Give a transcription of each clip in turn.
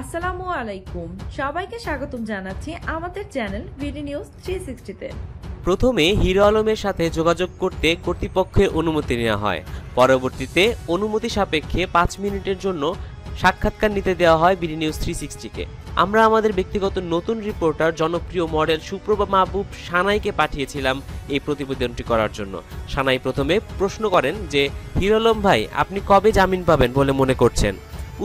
আসসালামু আলাইকুম। সবাইকে স্বাগতম জানাচ্ছি আমাদের চ্যানেল ভিডি নিউজ থ্রি সিক্সটিতে প্রথমে হিরো আলমের সাথে যোগাযোগ করতে কর্তৃপক্ষের অনুমতি নেওয়া হয়। পরবর্তীতে অনুমতি সাপেক্ষে পাঁচ মিনিটের জন্য সাক্ষাৎকার নিতে দেওয়া হয় বিডি নিউজ থ্রি সিক্সটিকে আমরা আমাদের ব্যক্তিগত নতুন রিপোর্টার, জনপ্রিয় মডেল সুপ্রভা মাহবুব সানাইকে পাঠিয়েছিলাম এই প্রতিবেদনটি করার জন্য। সানাই প্রথমে প্রশ্ন করেন যে, হিরো আলম ভাই, আপনি কবে জামিন পাবেন বলে মনে করছেন?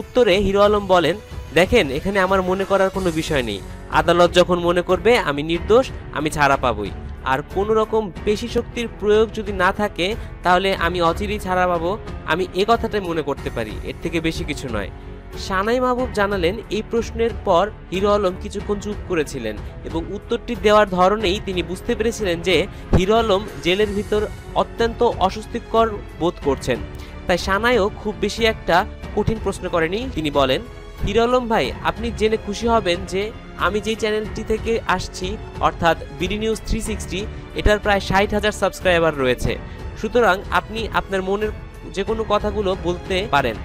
উত্তরে হিরো আলম বলেন দেখেন, এখানে আমার মনে করার কোনো বিষয় নেই। আদালত যখন মনে করবে, আমি নির্দোষ, আমি ছাড়া পাবই। আর কোনো রকম পেশি শক্তির প্রয়োগ যদি না থাকে, তাহলে আমি অচিরেই ছাড়া পাবো। আমি এ কথাটাই মনে করতে পারি, এর থেকে বেশি কিছু নয়। সানাই মাহবুব জানালেন, এই প্রশ্নের পর হিরো আলম কিছুক্ষণ চুপ করেছিলেন এবং উত্তরটি দেওয়ার ধরনেই তিনি বুঝতে পেরেছিলেন যে হিরো আলম জেলের ভিতর অত্যন্ত অস্বস্তিকর বোধ করছেন। তাই সানাইও খুব বেশি একটা কঠিন প্রশ্ন করেনি। তিনি বলেন হিরো আলম ভাই, আপনি জেনে খুশি হবেন যে আমি যেই চ্যানেলটি থেকে আসছি, অর্থাৎ বিডি নিউজ থ্রি সিক্সটি, এটার প্রায় ষাট হাজার সাবস্ক্রাইবার রয়েছে। সুতরাং আপনি আপনার মনের যে কোনো কথাগুলো বলতে পারেন।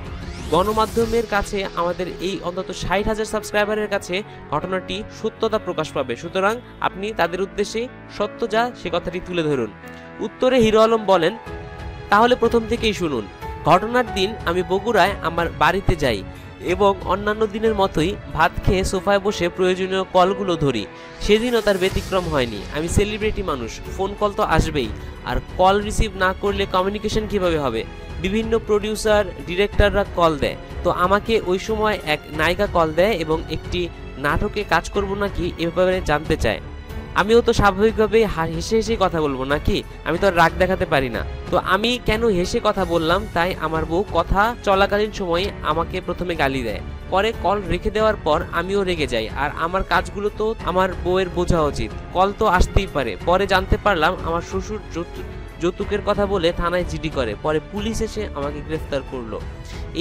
গণমাধ্যমের কাছে আমাদের এই অন্তত ষাট হাজার সাবস্ক্রাইবারের কাছে ঘটনাটি সত্যতা প্রকাশ পাবে। সুতরাং আপনি তাদের উদ্দেশ্যে সত্য যা, সে কথাটি তুলে ধরুন। উত্তরে হিরো আলম বলেন, তাহলে প্রথম থেকেই শুনুন। ঘটনার দিন আমি বগুড়ায় আমার বাড়িতে যাই। এবং অন্যান্য দিনের মতোই ভাত খেয়ে সোফায় বসে প্রয়োজনীয় কলগুলো ধরি। সেদিনও তার ব্যতিক্রম হয়নি। আমি সেলিব্রিটি মানুষ, ফোন কল তো আসবেই। আর কল রিসিভ না করলে কমিউনিকেশন কীভাবে হবে? বিভিন্ন প্রডিউসার, ডিরেক্টররা কল দেয়। তো আমাকে ওই সময় এক নায়িকা কল দেয় এবং একটি নাটকে কাজ করব নাকি এ ব্যাপারে জানতে চায়। আমিও তো স্বাভাবিকভাবেই হেসে হেসে কথা বলব, নাকি? আমি তো আর রাগ দেখাতে পারি না। তো আমি কেন হেসে কথা বললাম, তাই আমার বউ কথা চলাকালীন সময়ে আমাকে প্রথমে গালি দেয়। পরে কল রেখে দেওয়ার পর আমিও রেগে যাই, আর আমার কাজগুলো তো আমার বউয়ের বোঝা উচিত। কল তো আসতেই পারে। পরে জানতে পারলাম আমার শ্বশুর যৌতুকের কথা বলে থানায় জিডি করে, পরে পুলিশ এসে আমাকে গ্রেফতার করল।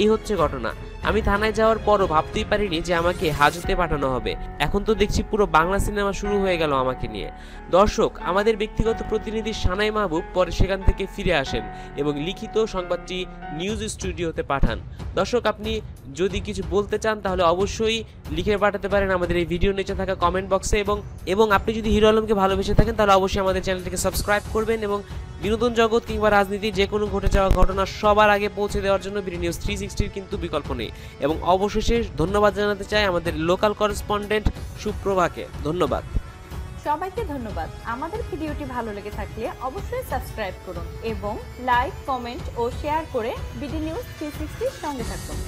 এই হচ্ছে ঘটনা। আমি থানায় যাওয়ার পরও ভাবতেই পারিনি যে আমাকে হাজতে পাঠানো হবে। এখন তো দেখছি পুরো বাংলা সিনেমা শুরু হয়ে গেল আমাকে নিয়ে। দর্শক, আমাদের ব্যক্তিগত প্রতিনিধি সানাই মাহবুব পরে সেখান থেকে ফিরে আসেন এবং লিখিত সংবাদটি নিউজ স্টুডিওতে পাঠান। দর্শক, আপনি যদি কিছু বলতে চান, তাহলে অবশ্যই লিখে পাঠাতে পারেন আমাদের এই ভিডিও নিচে থাকা কমেন্ট বক্সে এবং এবং আপনি যদি হিরো আলমকে ভালোবেসে থাকেন, তাহলে অবশ্যই আমাদের চ্যানেলটিকে সাবস্ক্রাইব করবেন এবং বিনোদন জগৎ কিংবা রাজনীতি যে কোনো ঘটে যাওয়া ঘটনা সবার আগে পৌঁছে দেওয়ার জন্য বিডি নিউজ থ্রি সিক্সটির কিন্তু বিকল্প নেই। এবং অবশেষে ধন্যবাদ জানাতে চাই আমাদের লোকাল করেসপন্ডেন্ট সুপ্রভাকে। ধন্যবাদ। সবাইকে ধন্যবাদ। আমাদের ভিডিওটি ভালো লেগে থাকলে অবশ্যই সাবস্ক্রাইব করুন এবং লাইক কমেন্ট ও শেয়ার করে বিডি নিউজ থ্রি সঙ্গে থাকুন।